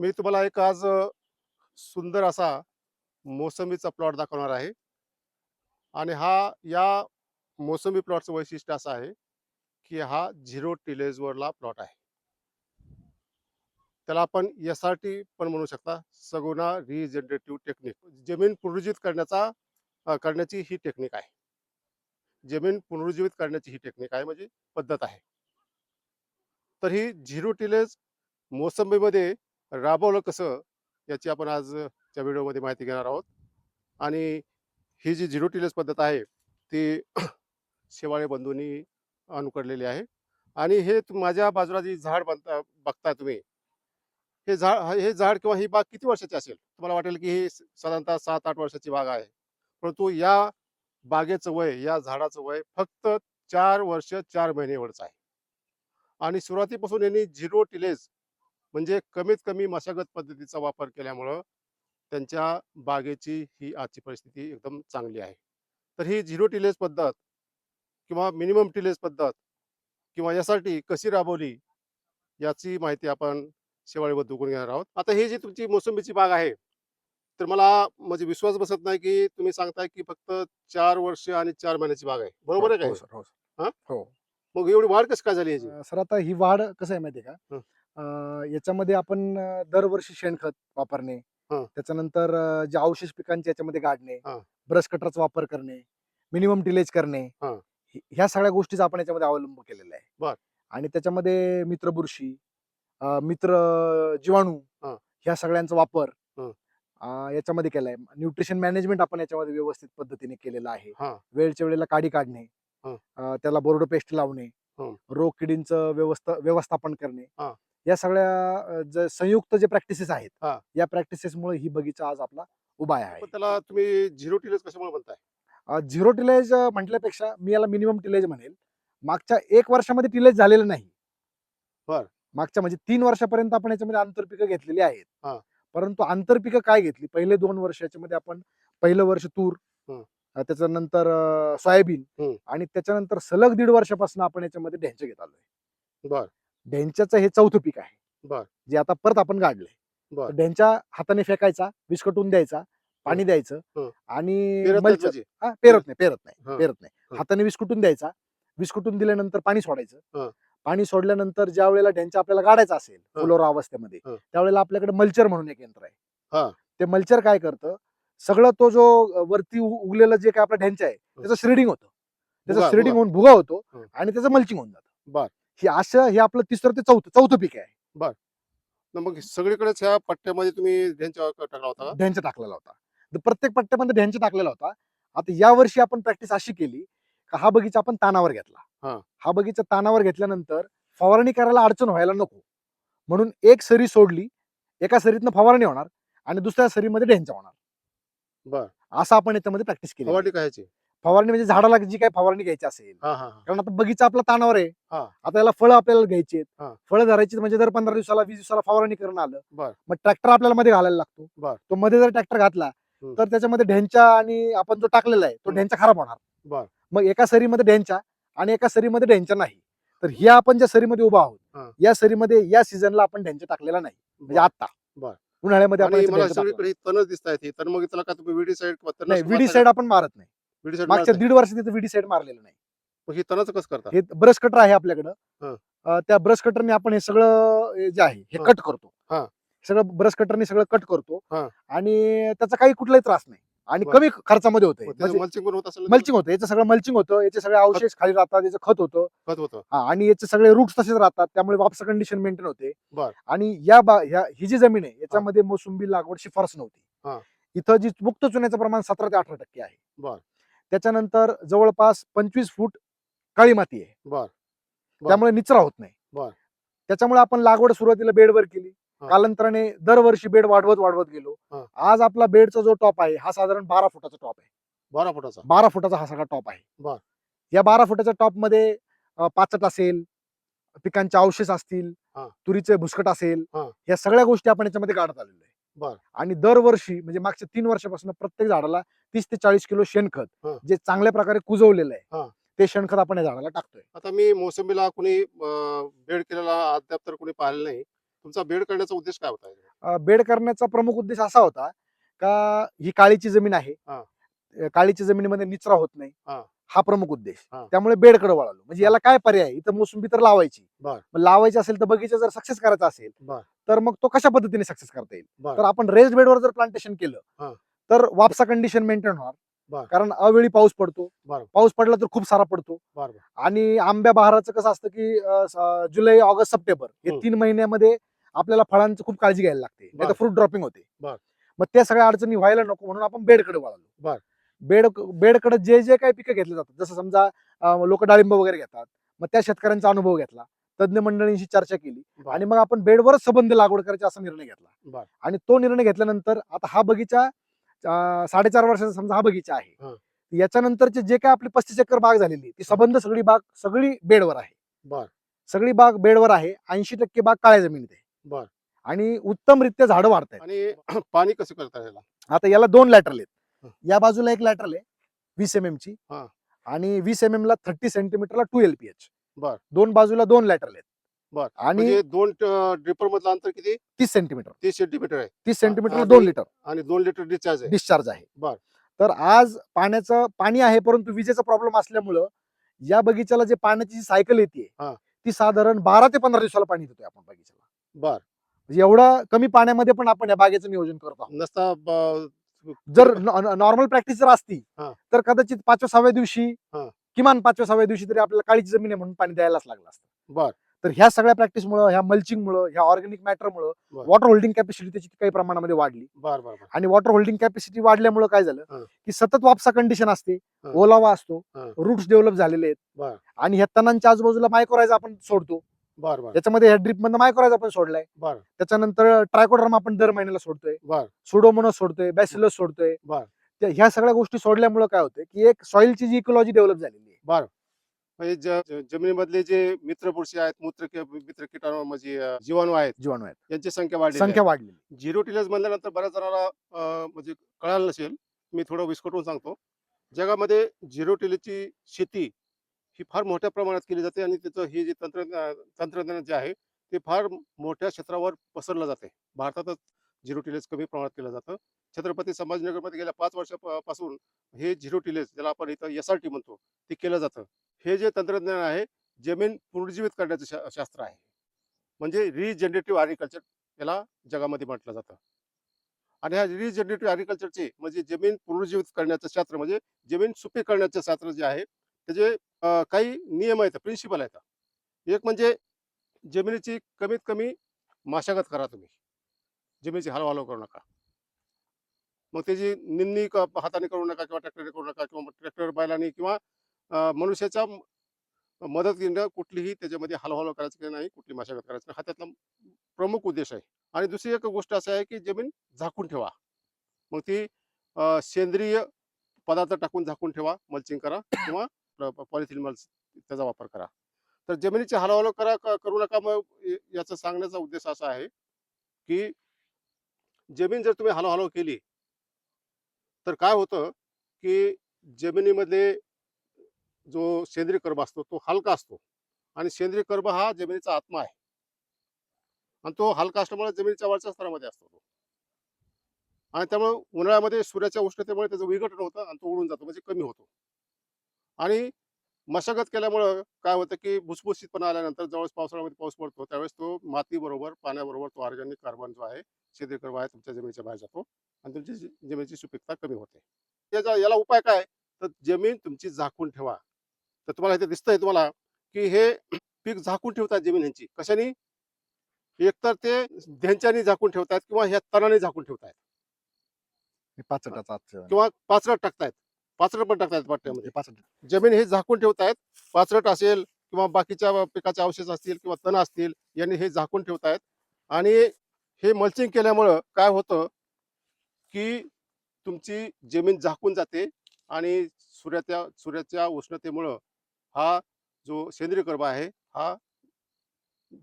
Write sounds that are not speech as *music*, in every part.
मी तुम्हाला एक आज सुंदर असा मोसंबीचा प्लॉट दाखवणार आहे. आणि हा या मोसंबी प्लॉटचं वैशिष्ट्य असं आहे की हा झिरो टिलेजवरला प्लॉट आहे. त्याला आपण एस आर टी पण म्हणू शकता. Saguna regenerative technique. जमीन पुनरुज्जीवित करण्याचा करण्याची ही टेक्निक आहे. जमीन पुनरुज्जीवित करण्याची ही टेक्निक आहे म्हणजे पद्धत आहे. तर ही झिरो टिलेज मोसंबीमध्ये राबवलं कसं याची आपण आजच्या व्हिडिओमध्ये माहिती घेणार आहोत. आणि ही जी झिरो टिलेस पद्धत आहे ती *clears throat* शेवाळे बंधूंनी अनुकडलेली आहे. आणि हे माझ्या बाजूला जी झाड बनता बघताय तुम्ही हे झाड हे झाड किंवा ही बाग किती वर्षाची असेल? तुम्हाला वाटेल की ही साधारणतः सात आठ वर्षाची बाग आहे. परंतु या बागेचं वय या झाडाचं वय फक्त चार वर्ष चार महिने एवढंच आहे. आणि सुरुवातीपासून यांनी झिरो टिलेज म्हणजे कमीत कमी मशागत पद्धतीचा वापर केल्यामुळं त्यांच्या बागेची ही आजची परिस्थिती एकदम चांगली आहे. तर ही झिरो टिलेज पद्धत किंवा मिनिमम टिलेज पद्धत किंवा यासाठी कशी राबवली याची माहिती आपण शेवाळी बद्दूकडून घेणार आहोत. आता ही जी तुमची मोसंबीची बाग आहे तर मला म्हणजे विश्वास बसत नाही की तुम्ही सांगताय की फक्त चार वर्ष आणि चार महिन्याची बाग आहे. बरोबर आहे हो काय? हो हा? हो. मग एवढी वाढ कशी काय झाली याची? सर आता ही वाढ कसं आहे माहितीये का? हं. याच्यामध्ये आपण दरवर्षी शेणखत वापरणे हं. त्याच्यानंतर अं, जे अवशेष पिकांचे याच्यामध्ये गाडणे हं. ब्रश कटरचा वापर करणे मिनिमम टिलेज करणे हं. हि- ह्या सगळ्या गोष्टीचा आपण याच्यामध्ये अवलंब केलेला आहे. आणि त्याच्यामध्ये मित्र बुरशी अं, मित्र जीवाणू हं. ह्या सगळ्यांचा वापर हं. अं, याच्यामध्ये केलाय न्यूट्रिशन मॅनेजमेंट आपण याच्यामध्ये व्यवस्थित पद्धतीने केलेलं आहे हा वेळच्या वेळेला काडी काढणे हं. अं, त्याला बोर्डो पेस्ट लावणे हं. रोग किडींचं व्यवस्था व्यवस्थापन करणे हा. या सगळ्या जे संयुक्त जे प्रॅक्टिसेस आहेत हा. या प्रॅक्टिसेसमुळे ही बगीचा आज आपला उभा आहे पण त्याला तुम्ही झिरो टिलेज कशामुळे म्हणताय झिरो टिलेज म्हटल्यापेक्षा मी याला मिनिमम टिलेज म्हणेल मागच्या एक वर्षामध्ये टिलेज झालेलं नाही बर. मागच्या म्हणजे तीन वर्षापर्यंत आपण याच्यामध्ये आंतरपिकं घेतलेली आहेत हा. परंतु आंतरपिकं काय घेतली पहिले दोन वर्ष याच्यामध्ये आपण पहिलं वर्ष तूर. अं, त्याच्यानंतर अं, सोयाबीन. आणि त्याच्यानंतर सलग दीड वर्षापासून आपण याच्यामध्ये ढेंचे घेत आलोय बर ढेंच्याचं हे चौथं पीक आहे जे आता परत आपण गाडलंय ढेंच्या हाताने फेकायचा विस्कटून द्यायचा पाणी द्यायचं. आणि पेरत म्हणजे? हा पेरत नाही पेरत नाही. पेरत नाही. हाताने विस्कुटून द्यायचा विस्कुटून दिल्यानंतर पाणी सोडायचं हं. पाणी सोडल्यानंतर ज्या वेळेला ढेंचा आपल्याला गाडायचा असेल. फुलोरा अवस्थेमध्ये. त्यावेळेला आपल्याकडे मल्चर म्हणून एक यंत्र हा. आहे ते मल्चर काय करतं सगळं तो जो वरती उगलेलं जे काय आपला ढेंचा आहे त्याचं श्रेडिंग होतं त्याचं श्रेडिंग. होऊन भुगा होतो. आणि त्याचं मल्चिंग होऊन जातं बर हे असं हे आपलं तिसरं ते चौथं चौथं पीक आहे. न मग सगळीकडेच ह्या पट्ट्यामध्ये तुम्ही त्यांच्या टाकला होता का? ढेंचा टाकलेला होता. तर प्रत्येक पट्ट्यामध्ये ढेंचा टाकलेला होता. आता या वर्षी आपण प्रॅक्टिस अशी केली का हा बगीचा आपण तानावर घेतला. हा. बगीचा तानावर घेतल्यानंतर फवारणी करायला अडचण व्हायला नको. म्हणून एक सरी सोडली एका सरीतनं फवारणी होणार आणि दुसऱ्या सरीमध्ये ढेंचा होणार. बर. असं आपण याच्यामध्ये प्रॅक्टिस केली. फवारणी काय ह्याची? फवारणी म्हणजे झाडाला जी काही फवारणी घ्यायची असेल हा हा हा. कारण आता बगीचा आपला तानावर आहे हा. आता याला फळं आपल्याला घ्यायची हा. फळं धरायची म्हणजे दर पंधरा दिवसाला वीस दिवसाला फवारणी करणं आलं बर मग ट्रॅक्टर आपल्याला मध्ये घालायला लागतो बर तो मध्ये जर ट्रॅक्टर घातला हम्म. तर त्याच्यामध्ये ढेंचा आणि आपण जो टाकलेला आहे तो हम्म. ढेंचा खराब होणार बर मग एका सरीमध्ये ढेंचा आणि एका सरीमध्ये ढेंचा नाही तर ही आपण ज्या सरीमध्ये उभा हा. आहोत या सरीमध्ये या सीझनला आपण ढेंचा टाकलेला नाही म्हणजे बर आता बर उन्हाळ्यामध्ये आपण आणि मला. सगळीकडे तणच दिसत आहेत तर मग त्याला का तुम्ही विडी साईड नाही विडी साईड? आपण मारत नाही मागच्या मारताय? दीड वर्ष तिथे विडी साईड मारलेलं नाही. मग ही तणाचं कसं करता हे ब्रश कटर आहे आपल्याकडं. हा. अं, त्या ब्रश कटरने आपण हे सगळं हे जे आहे हे हा. कट करतो. हा. सगळं ब्रश कटरने सगळं कट करतो. हा. आणि त्याचा काही कुठलाही त्रास नाही. आणि बर. कमी खर्चामध्ये होतंय. त्याचं मल्चिंग पण होत असेल ना मल्चिंग होतं. याचं सगळं मल्चिंग होतं. याचे सगळे अवशेष खाली राहतात. याचं खत होतं. खत होतं. हा, आणि याचे सगळे रूट्स तसेच राहतात. त्यामुळे वापस कंडिशन मेंटेन होते. बर. आणि या बा ह्या ही जी जमीन आहे याच्यामध्ये मोसंबी लागवड शिफारस हा. नव्हती इथं जी मुक्त चुन्याचं प्रमाण सतरा ते अठरा टक्के आहे. बर. त्याच्यानंतर जवळपास पंचवीस फूट काळी माती आहे. त्यामुळे निचरा होत नाही बर त्याच्यामुळे आपण लागवड सुरुवातीला बेडवर केली. कालांतराने दरवर्षी बेड वाढवत वाढवत गेलो. आज आपला बेडचा जो टॉप आहे हा साधारण बारा फुटाचा टॉप आहे बारा फुटाचा बारा फुटाचा हा सगळा टॉप आहे बर या बारा फुटाच्या टॉपमध्ये पाचट असेल पिकांचे अवशेष असतील. तुरीचे भुसकट असेल. या सगळ्या गोष्टी आपण याच्यामध्ये काढत आलेलो आहे बर आणि दरवर्षी म्हणजे मागच्या तीन वर्षापासून प्रत्येक झाडाला तीस ते चाळीस किलो शेणखत हा. जे चांगल्या प्रकारे कुजवलेलं हा. आहे ते शेणखत आपण या झाडाला टाकतोय आता मी मोसंबीला कुणी बेड केलेला अद्याप तर कुणी पाहिलं नाही तुमचा बेड करण्याचा उद्देश काय होता बेड करण्याचा प्रमुख उद्देश असा होता का ही काळीची जमीन आहे हा. अ, काळीच्या जमिनीमध्ये निचरा होत नाही हा. हा प्रमुख उद्देश हा. त्यामुळे बेडकडे वळालो म्हणजे याला काय पर्याय? इथं मोसंबी तर लावायची. मग लावायची असेल तर बगीचा जर सक्सेस करायचा असेल बर. तर मग तो कशा पद्धतीने सक्सेस करता येईल. तर आपण रेस्ड बेडवर जर प्लांटेशन हा. केलं तर वापसा कंडिशन मेंटेन होणार बर. कारण अवेळी पाऊस पडतो बर. पाऊस पडला तर खूप सारा पडतो आणि आंब्या बहाराचं कसं असतं की जुलै ऑगस्ट सप्टेंबर हे. तीन महिन्यामध्ये आपल्याला फळांची खूप काळजी घ्यायला लागते नाही तर. फ्रूट ड्रॉपिंग होते बर. मग त्या सगळ्या अडचणी व्हायला नको म्हणून आपण बेडकडे वळालो. बेड बेडकडे जे जे काही पिकं घेतले जातात जसं समजा लोक डाळिंब वगैरे घेतात मग त्या शेतकऱ्यांचा अनुभव घेतला तज्ज्ञ मंडळींशी चर्चा केली. आणि मग आपण बेडवरच संबंध लागवड करायचा असा निर्णय घेतला. आणि तो निर्णय घेतल्यानंतर आता हा बगीचा साडेचार वर्षाचा समजा हा बगीचा आहे. याच्यानंतरचे जे काय आपली पस्तीस एकर बाग झालेली ती संबंध सगळी बाग सगळी बेडवर आहे. बर. सगळी बाग बेडवर आहे ऐंशी टक्के बाग काळ्या जमिनीत आहे. आणि उत्तमरित्या झाडं वाढत आणि *clears throat* पाणी कसं करता आता याला दोन लॅटरल आहेत. या बाजूला एक लॅटरल आहे वीस एम एम ची. आणि वीस एम एम ला थर्टी सेंटीमीटरला टू एल पी एच बर. दोन बाजूला दोन लॅटरल आहेत बर. आणि म्हणजे दोन ड्रिपर मधलं अंतर किती तीस सेंटीमीटर तीस सेंटीमीटर आहे तीस सेंटीमीटरला आणि- दोन लिटर आणि दोन लिटर डिस्चार्ज आहे डिस्चार्ज आहे बर. तर आज पाण्याचं पाणी आहे परंतु विजेचा प्रॉब्लेम असल्यामुळं या बगीच्याला जे पाण्याची जी सायकल येते हा. ती साधारण बारा ते पंधरा दिवसाला पाणी देतोय आपण बगीच्याला बर म्हणजे एवढं कमी पाण्यामध्ये पण आपण या बागेचं नियोजन करतो आहोत. नसता ब- जर नॉर्मल प्रॅक्टिस जर असती हा. तर कदाचित पाचव्या सहाव्या दिवशी हा. किमान पाचव्या सहाव्या दिवशी तरी आपल्याला काळीची जमीन आहे म्हणून पाणी द्यायलाच लागलं असतं. बर. तर ह्या सगळ्या प्रॅक्टिसमुळे ह्या मल्चिंगमुळे ह्या ऑर्गॅनिक मॅटरमुळे. वॉटर होल्डिंग कॅपॅसिटी त्याची काही प्रमाणामध्ये वाढली. बर बर बर. आणि वॉटर होल्डिंग कॅपॅसिटी वाढल्यामुळे काय झालं. की सतत वापसा कंडिशन असते. ओलावा असतो. रूट्स डेव्हलप झालेले आहेत. आणि ह्या तणांच्या आजूबाजूला मायक्रोरायझ आपण सोडतो. त्याच्यामध्ये ह्या ड्रिप मधनं मायक्रोरायझ आपण सोडलाय. बर. त्याच्यानंतर ट्रायकोडर्म आपण दर महिन्याला सोडतोय. बर. सुडोमोनस सोडतोय. बॅसिलस सोडतोय. ह्या सगळ्या गोष्टी सोडल्यामुळे काय होतं की एक सॉइलची जी इकोलॉजी डेव्हलप झालेली आहे. बर. म्हणजे जमिनीमधले जे मित्र बुरशी आहेत मूत्र मित्र किटाणू म्हणजे जीवाणू आहेत जीवाणू आहेत. यांची संख्या वाढली संख्या वाढलेली झिरो टिलेज म्हणल्यानंतर बऱ्याच जणांना म्हणजे कळालं नसेल मी थोडं विस्कटून सांगतो. जगामध्ये झिरो टिलेजची शेती ही फार मोठ्या प्रमाणात केली जाते आणि त्याचं हे जे तंत्रज्ञान तंत्रज्ञान जे आहे ते फार मोठ्या क्षेत्रावर पसरलं जाते. भारतातच झिरो टिलेज कमी प्रमाणात केलं जातं. छत्रपती संभाजीनगरमध्ये गेल्या पाच वर्षापासून हे झिरो टिलेज ज्याला आपण इथं एस आर टी म्हणतो ते केलं जातं. हे जे तंत्रज्ञान आहे जमीन पुनर्जीवित करण्याचं शा शास्त्र आहे. म्हणजे रिजनरेटिव्ह ॲग्रिकल्चर याला जगामध्ये म्हटलं जातं. आणि ह्या रिजनरेटिव्ह ॲग्रिकल्चरचे म्हणजे जमीन पुनर्जीवित करण्याचं शास्त्र म्हणजे जमीन सुपीक करण्याचं शास्त्र जे आहे त्याचे काही नियम आहेत प्रिन्सिपल आहेत. एक म्हणजे जमिनीची कमीत कमी मशागत करा तुम्ही. जमिनीची हलवालो करू नका. मग त्याची निंदणी क- हाताने करू नका किंवा ट्रॅक्टरने करू नका किंवा ट्रॅक्टर बैलाने किंवा मनुष्याच्या मदत घेणं कुठलीही त्याच्यामध्ये हलवालो करायचं नाही कुठली मशागत करायचं नाही हा त्यातला प्रमुख उद्देश आहे. आणि दुसरी एक गोष्ट असं आहे की जमीन झाकून ठेवा. मग ती सेंद्रिय पदार्थ टाकून झाकून ठेवा मल्चिंग करा किंवा पॉलिथिन मल्च त्याचा वापर करा. तर जमिनीची हलवल करा करू नका मग याचा सांगण्याचा उद्देश असा आहे की जमीन जर तुम्ही हलवहलव केली तर काय होतं की जमिनीमध्ये जो सेंद्रिय कर्ब असतो तो हलका असतो. आणि सेंद्रिय कर्ब हा जमिनीचा आत्मा आहे. आणि तो हलका असल्यामुळे जमिनीच्या वरच्या स्तरामध्ये असतो तो. आणि त्यामुळे उन्हाळ्यामध्ये सूर्याच्या उष्णतेमुळे त्याचं विघटन होतं आणि तो उडून जातो म्हणजे कमी होतो. आणि मशागत केल्यामुळं काय होतं की भुसभुशीतपणा आल्यानंतर ज्यावेळेस पावसाळ्यामध्ये पाऊस पडतो त्यावेळेस तो मातीबरोबर पाण्याबरोबर तो ऑर्गॅनिक कार्बन जो आहे कर्ब आहे तुमच्या जमिनीच्या बाहेर जातो आणि तुमची जमिनीची सुपीकता कमी होते. याचा याला उपाय काय? तर जमीन तुमची झाकून ठेवा. तर तुम्हाला इथे दिसतंय तुम्हाला की हे पीक झाकून ठेवतात जमीन ह्यांची. कशाने? एकतर ते ढ्यांच्यानी झाकून ठेवतात किंवा ह्या तणाने झाकून ठेवतात हे. किंवा पाचरट टाकतायत. पाचरट पण टाकतायत पट्ट्यामध्ये पाचट. जमीन हे झाकून ठेवतायत. पाचरट असेल किंवा बाकीच्या पिकाचे अवशेष असतील किंवा तण असतील यांनी हे झाकून ठेवतायत. आणि हे मल्चिंग केल्यामुळं काय होतं की तुमची जमीन झाकून जाते आणि सूर्याच्या सूर्याच्या उष्णतेमुळं हा जो सेंद्रिय कर्ब आहे हा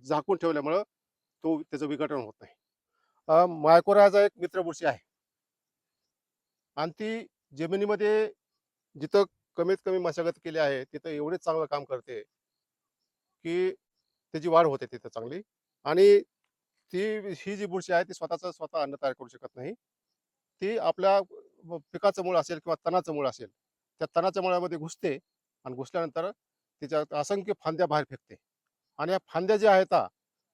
झाकून ठेवल्यामुळं तो त्याचं विघटन होत नाही. मायकोराचा एक मित्रबुरशी आहे. आणि ती जमिनीमध्ये जिथं कमीत कमी मशागत केली आहे तिथं एवढे चांगलं काम करते की त्याची वाढ होते तिथं चांगली. आणि ती ही जी बुरशी आहे ती स्वतःचं स्वतः अन्न तयार करू शकत नाही. ती आपल्या पिकाचं मूळ असेल किंवा तणाचं मूळ असेल त्या तणाच्या मुळामध्ये घुसते आणि घुसल्यानंतर तिच्या असंख्य फांद्या बाहेर फेकते. आणि या फांद्या ज्या आहेत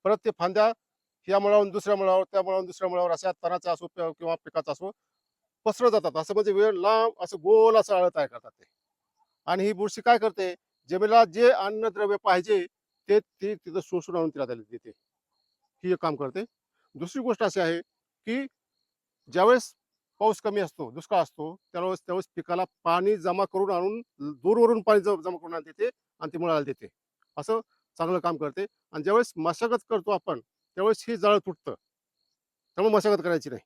परत ते फांद्या या मुळावरून दुसऱ्या मुळावर त्या मुळावरून दुसऱ्या मुळावर अशा तणाचा असो किंवा पिकाचा असो पसरत जातात. असं म्हणजे वेळ लांब असं गोल असं आळ तयार करतात ते. आणि ही बुरशी काय करते? जमिनीला जे अन्नद्रव्य पाहिजे ते ती तिथं शोषून आणून तिला देते. ही एक काम करते. दुसरी गोष्ट अशी आहे की ज्यावेळेस पाऊस कमी असतो दुष्काळ असतो त्यावेळेस त्यावेळेस पिकाला पाणी जमा करून आणून दूरवरून पाणी जमा करून आणते ते आणि ते मुळाला देते. असं चांगलं काम करते. आणि ज्यावेळेस मशागत करतो आपण त्यावेळेस ही जाळं तुटतं. त्यामुळे मशागत करायची नाही.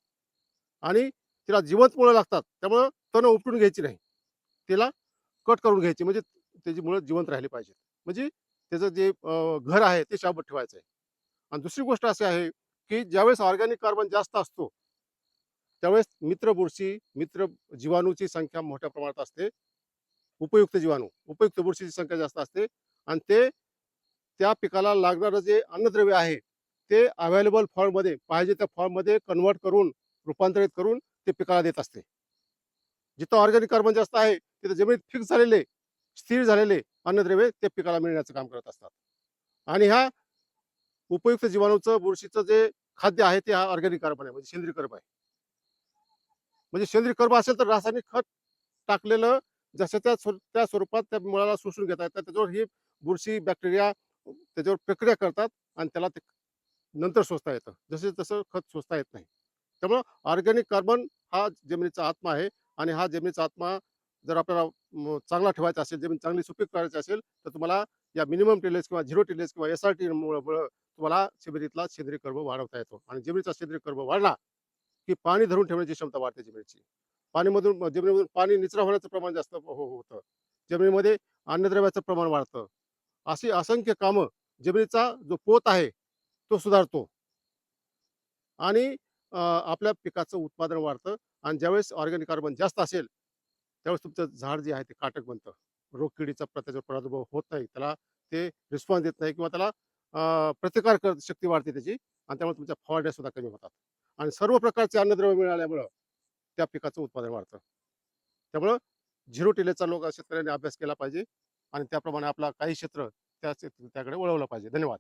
आणि तिला जिवंत मुळं लागतात त्यामुळं तण उपटून घ्यायची नाही. तिला कट करून घ्यायची म्हणजे त्याची मुळं जिवंत राहिली पाहिजे म्हणजे त्याचं जे घर आहे ते शाबत ठेवायचं आहे. आणि दुसरी गोष्ट अशी आहे की ज्यावेळेस ऑर्गॅनिक कार्बन जास्त असतो त्यावेळेस मित्र बुरशी मित्र जीवाणूची संख्या मोठ्या प्रमाणात असते. उपयुक्त जीवाणू उपयुक्त बुरशीची संख्या जास्त असते. आणि ते त्या पिकाला लागणारं जे अन्नद्रव्य आहे ते अवेलेबल फॉर्ममध्ये पाहिजे त्या फॉर्ममध्ये कन्वर्ट करून रूपांतरित करून ते पिकाला देत असते. जिथं ऑर्गॅनिक कार्बन जास्त आहे तिथं जमिनीत फिक्स झालेले स्थिर झालेले अन्नद्रव्य ते पिकाला मिळण्याचं काम करत असतात. आणि ह्या उपयुक्त जीवाणूचं बुरशीचं जे खाद्य आहे ते हा ऑर्गॅनिक कार्बन आहे म्हणजे सेंद्रिय कर्ब आहे. म्हणजे सेंद्रिय कर्ब असेल तर रासायनिक खत टाकलेलं जसं त्या त्या स्वरूपात त्या मुळाला शोषून घेता येतात. त्याच्यावर ही बुरशी बॅक्टेरिया त्याच्यावर प्रक्रिया करतात आणि त्याला ते नंतर सोसता येतं. जसे तसं खत शोषता येत नाही. त्यामुळं ऑर्गॅनिक कार्बन हा जमिनीचा आत्मा आहे आणि हा जमिनीचा आत्मा जर आपल्याला चांगला ठेवायचा असेल जमीन चांगली सुपीक करायची असेल तर तुम्हाला या मिनिमम टेलेस किंवा झिरो टेलेस किंवा एस आर टी तुम्हाला जमिनीतला सेंद्रिय कर्ब वाढवता येतो. आणि जमिनीचा सेंद्रिय कर्ब वाढला की पाणी धरून ठेवण्याची क्षमता वाढते जमिनीची पाणीमधून जमिनीमधून पाणी निचरा होण्याचं प्रमाण जास्त हो-, हो होतं. जमिनीमध्ये अन्नद्रव्याचं प्रमाण वाढतं. अशी असंख्य कामं जमिनीचा जो पोत आहे तो सुधारतो. आणि आपल्या पिकाचं उत्पादन वाढतं आणि ज्यावेळेस ऑर्गॅनिक कार्बन जास्त असेल त्यावेळेस तुमचं झाड जे आहे ते काटक बनतं. रोगकिडीचा किडीचा त्याच्यावर प्रादुर्भाव होत नाही. त्याला ते रिस्पॉन्स देत नाही किंवा त्याला प्रतिकार कर शक्ती वाढते त्याची आणि त्यामुळे तुमच्या फवारण्या सुद्धा कमी होतात. आणि सर्व प्रकारचे अन्नद्रव्य मिळाल्यामुळं त्या पिकाचं उत्पादन वाढतं. त्यामुळं झिरो टिलेचा लोक शेतकऱ्यांनी अभ्यास केला पाहिजे आणि त्याप्रमाणे आपला काही क्षेत्र त्या त्याकडे वळवलं पाहिजे. धन्यवाद.